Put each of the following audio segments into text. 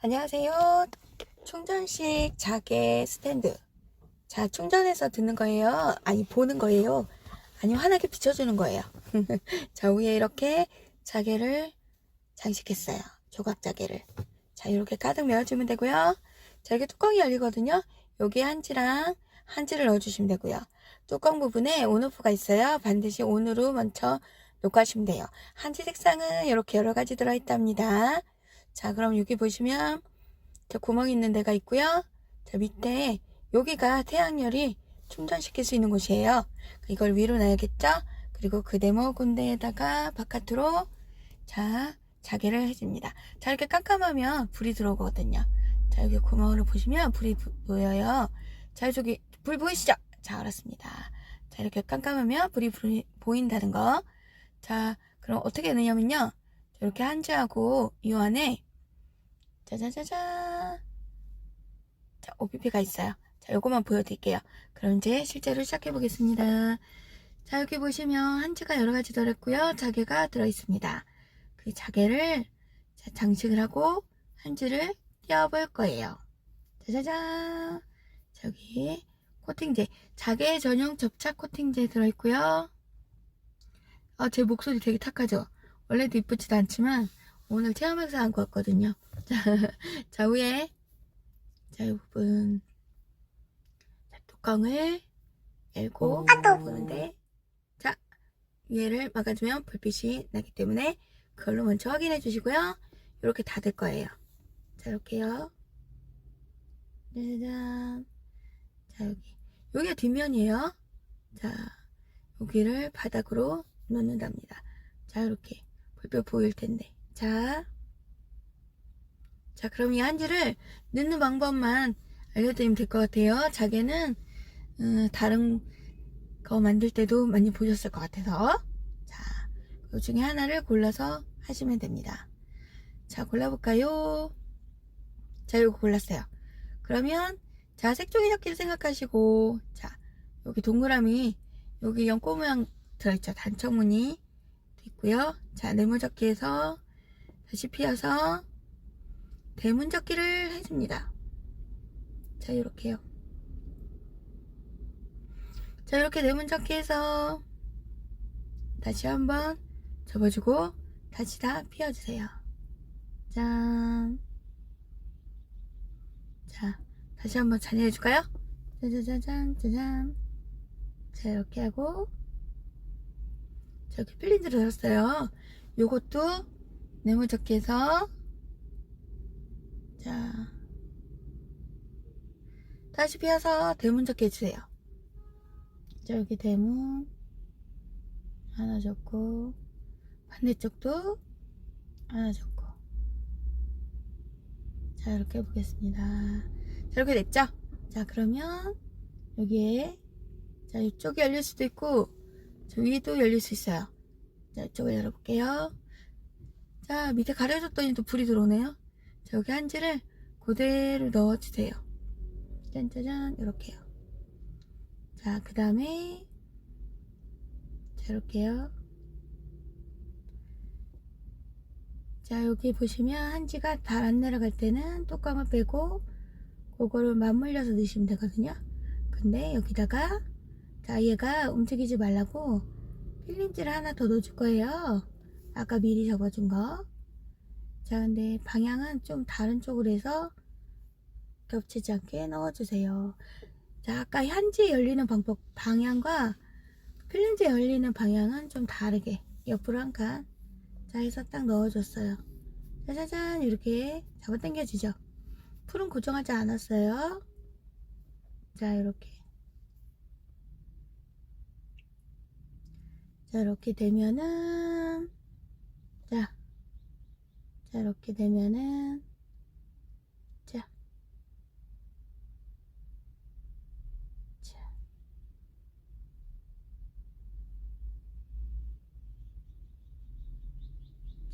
안녕하세요. 충전식 자개 스탠드. 자, 충전해서 듣는 거예요. 아니, 보는 거예요. 아니, 환하게 비춰주는 거예요. 자, 위에 이렇게 자개를 장식했어요. 조각 자개를. 자, 이렇게 가득 메워주면 되고요. 자, 여기 뚜껑이 열리거든요. 여기 한지랑 한지를 넣어주시면 되고요. 뚜껑 부분에 온오프가 있어요. 반드시 온으로 먼저 하시면 돼요. 한지 색상은 이렇게 여러 가지 들어있답니다. 자, 그럼 여기 보시면 자, 구멍이 있는 데가 있고요. 자, 밑에 여기가 태양열이 충전시킬 수 있는 곳이에요. 이걸 위로 놔야겠죠? 그리고 그 네모 군데에다가 바깥으로 자, 자개를 해줍니다. 자, 이렇게 깜깜하면 불이 들어오거든요. 자, 여기 구멍으로 보시면 불이 부- 보여요. 자, 저기 불 보이시죠? 자, 알았습니다. 자, 이렇게 깜깜하면 불이 불이 보인다는 거. 자, 그럼 어떻게 되냐면요. 이렇게 한지하고 이 안에 짜자자자 자 OPP가 있어요. 자 요거만 보여드릴게요. 그럼 이제 실제로 시작해 보겠습니다. 자 여기 보시면 한지가 여러 가지 들어있고요. 자개가 들어있습니다. 그 자개를 자, 장식을 하고 한지를 띄워볼 거예요. 짜자자 자, 여기 코팅제. 자개 전용 접착 코팅제 들어있고요. 아, 제 목소리 되게 탁하죠? 원래도 이쁘지도 않지만 오늘 체험해서 한 거였거든요. 자, 자 위에 자, 이 부분 자, 뚜껑을 열고 보는데 자, 위에를 막아주면 불빛이 나기 때문에 그걸로 먼저 확인해 주시고요. 이렇게 닫을 거예요. 자, 이렇게요. 짜자잔. 자, 여기. 여기가 뒷면이에요. 자, 여기를 바닥으로 놓는답니다. 자, 이렇게. 불빛 보일 텐데. 자. 자, 그럼 이 한지를 넣는 방법만 알려드리면 될 것 같아요. 자개는, 음, 다른 거 만들 때도 많이 보셨을 것 같아서. 자, 그 중에 하나를 골라서 하시면 됩니다. 자, 골라볼까요? 자, 이거 골랐어요. 그러면, 자, 색종이 접기를 생각하시고, 자, 여기 동그라미, 여기 연꽃 모양 들어있죠. 단청무늬 있고요. 자, 네모접기에서 다시 피어서 대문접기를 해줍니다. 자, 이렇게요. 자, 이렇게 네모접기해서 다시 한번 접어주고 다시 다 피워주세요. 짠. 자, 다시 한번 잔해줄까요? 짜자자잔, 짜잔. 자, 이렇게 하고 저기 필린즈 들었어요. 요것도 네모 접기해서 자 다시 피어서 대문접기 해주세요. 자 여기 대문 하나 접고 반대쪽도 하나 접고 자 이렇게 해보겠습니다. 자 이렇게 됐죠? 자 그러면 여기에 자 이쪽이 열릴 수도 있고 저 위도 열릴 수 있어요. 자, 이쪽을 열어볼게요. 자, 밑에 가려졌더니 또 불이 들어오네요. 자, 여기 한지를 그대로 넣어주세요. 짠짜잔, 이렇게요. 자, 그 다음에, 자, 이렇게요. 자, 여기 보시면 한지가 잘 안 내려갈 때는 뚜껑을 빼고, 그거를 맞물려서 넣으시면 되거든요. 근데 여기다가 자, 얘가 움직이지 말라고 필름지를 하나 더 넣어줄 거예요. 아까 미리 접어준 거. 자, 근데 방향은 좀 다른 쪽으로 해서 겹치지 않게 넣어주세요. 자, 아까 현지 열리는 방법, 방향과 필름지 열리는 방향은 좀 다르게 옆으로 한 칸. 자, 해서 딱 넣어줬어요. 짜자잔, 이렇게 잡아당겨 주죠. 풀은 고정하지 않았어요. 자, 이렇게. 자, 이렇게 되면은, 자, 자, 이렇게 되면은, 자, 자,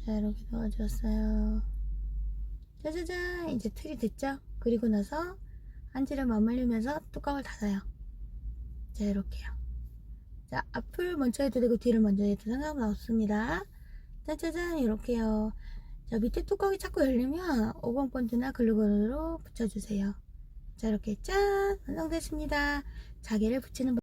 자, 이렇게 넣어줬어요. 짜자잔, 이제 틀이 됐죠? 그리고 나서, 한지를 맞물리면서 뚜껑을 닫아요. 자, 이렇게요. 자, 앞을 먼저 해도 되고 뒤를 먼저 해도 상관없습니다. 짜자잔 이렇게요. 자, 밑에 뚜껑이 자꾸 열리면 5번 본드나 글루건으로 붙여주세요. 자, 이렇게 짠! 완성됐습니다. 자개를 붙이는